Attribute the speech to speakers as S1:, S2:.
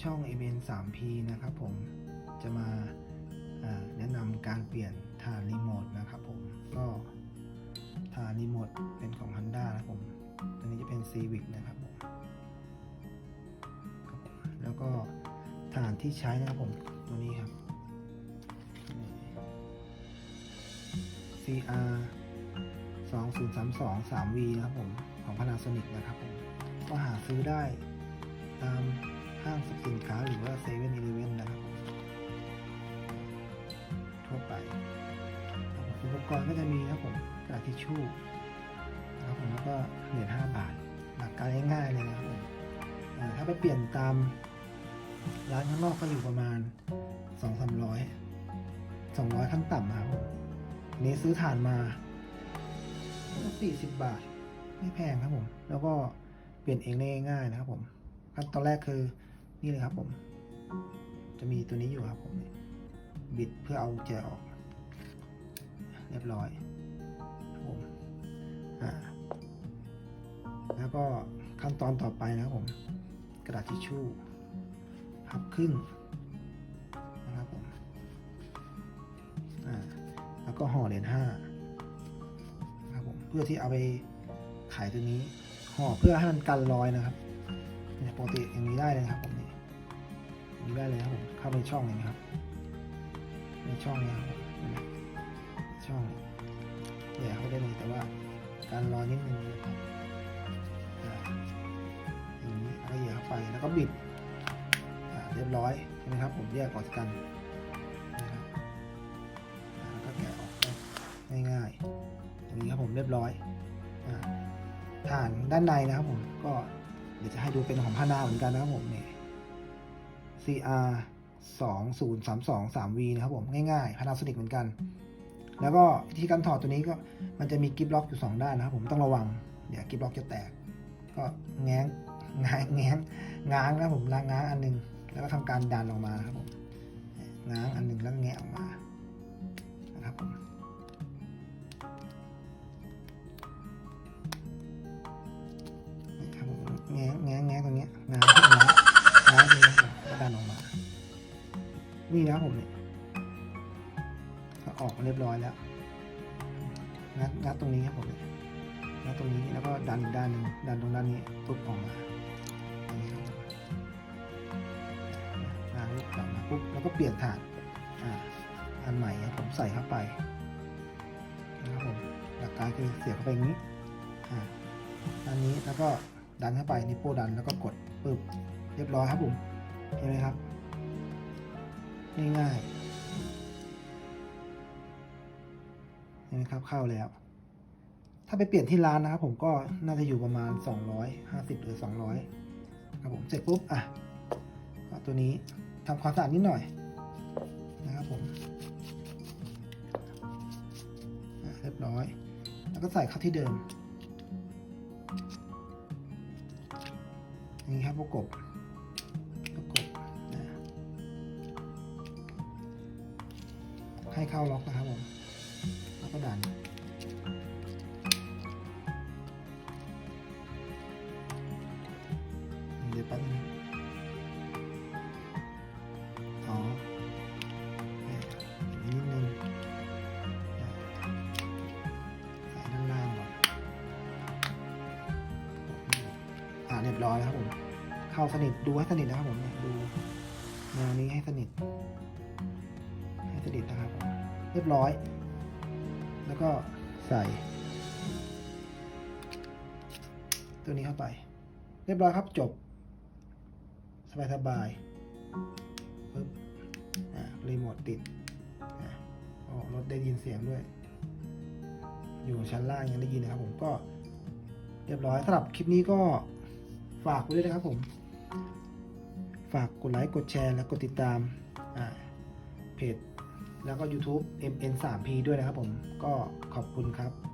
S1: 3P นะครับผมจะมาาแนะนำการเปลี่ยนฐานรีโมทนะครับผมก็ฐานรีโมทเป็นของ Honda นะครับผมตัวนี้จะเป็น Civic นะครับผมแล้วก็ฐานที่ใช้นะครับผมตัวนี้ครับ CR 2032 3V นะครับผมของ Panasonic นะครับผมก็หาซื้อได้ตาม ห้างสรรพสินค้าหรือว่าเซเว่นอีเลเว่นนะครับ ทั่วไปอุปกรณ์ก็จะมีนะครับผมกระดาษทิชชู่นะครับผมแล้วก็เหรียญ5บาทหลักการง่ายๆเลยนะครับผมถ้าไปเปลี่ยนตามร้านข้างนอกก็อยู่ประมาณ2 3 0 0 200ขั้นต่ำนะครับผมนี้ซื้อถ่านมาก็40บาท ไม่แพงครับผม แล้วก็เปลี่ยนเองได้ง่ายๆนะครับผมขั้นตอนแรกคือ นี่เลยครับผม จะมีตัวนี้อยู่ครับผมบิดเพื่อเอากุญแจออก เรียบร้อยผมอ่าแล้วก็ขั้นตอนต่อไปนะครับผม กระดาษทิชชู่พับครึ่งนะครับผมอ่าแล้วก็ห่อเหรียญห้าครับผมเพื่อที่เอาไปขายตัวนี้ห่อเพื่อให้มันกันรอยนะครับปกติอย่างนี้ได้เลยครับผม ได้เลยครับผมเข้าไปช่องเลยนะครับในช่องเนี้ครับช่องนี้แย่เข้าได้เลยแต่ว่าการรอนิดนึงนะครับอย่างนี้แล้วก็แย่เข้าไปแล้วก็บิดเรียบร้อยใช่ไหมครับ ผมแยกออกจากกันนะครับแล้วก็แกะออกง่ายๆอย่างนี้ครับผมเรียบร้อยฐานด้านในนะครับผมก็เดี๋ยวจะให้ดูเป็นของพานาเหมือนกันนะครับผมเนี่ย CR 2 0 3 2 3 V นะครับผมง่ายๆ Panasonic เหมือนกัน แล้วก็วิธีการถอดตัวนี้ก็มันจะมีกิฟล็อกอยู่ 2 ด้านนะครับผมต้องระวัง เดี๋ยวกิฟล็อกจะแตก ก็แง้งง้างแง้งง้างนะผมล้างง้างอันหนึง แล้วก็ทำการดันออกมาครับผมง้างอันหนึงแล้วแงะออกมา นะผมเนี่ยออกมาเรียบร้อยแล้วงัดงัดตรงนี้ครับผมนัดตรงนี้แล้วก็ดันอีกด้านหนึ่งดันตรงด้านนี้ปุ๊บออกมาอย่างนี้ครับมางกลับมาปุ๊บแล้วก็เปลี่ยนฐานอ่าอันใหม่ครับผมใส่เข้าไปนะครับผมหลักการคือเสียบเข้าไปอย่างนี้อ่าอันนี้แล้วก็ดันเข้าไปนิ้วโป้ดันแล้วก็กดปึ๊บเรียบร้อยครับผมเห็นไหมครับ ง่ายๆเห็นไหมครับเข้าแล้ว ถ้าไปเปลี่ยนที่ร้านนะครับผมก็น่าจะอยู่ประมาณ 250 หรือ 200ครับผมเสร็จปุ๊บอะก็ตัวนี้ทำความสะอาดนิดหน่อยนะครับผมเรียบร้อย แล้วก็ใส่เข้าที่เดิมนี่ครับประกบ ให้เข้าล็อกนะครับผมแล้วก็ดันเดี๋ยวแป๊บนึงอ๋อเนี่ยอย่างนี้นิดนึงใส่ด้านล่างก่อนอ่าเรียบร้อยแล้วครับผม เข้าสนิทดูให้สนิทนะครับผมเนี่ยดูแนวนี้ให้สนิท รียบร้อย แล้วก็ใส่ ตัวนี้เข้าไป เรียบร้อยครับจบ สบายสบายๆปึ๊บอ่ารีโมทติดอ่าอ๋อรถได้ยินเสียงด้วย อยู่ชั้นล่างยังได้ยินนะครับผมก็เรียบร้อยสำหรับคลิปนี้ก็ฝากไว้ด้วยนะครับผม ฝากกดไลค์กดแชร์และกดติดตามเพจ แล้วก็ YouTube MN3P ด้วยนะครับผมก็ขอบคุณครับ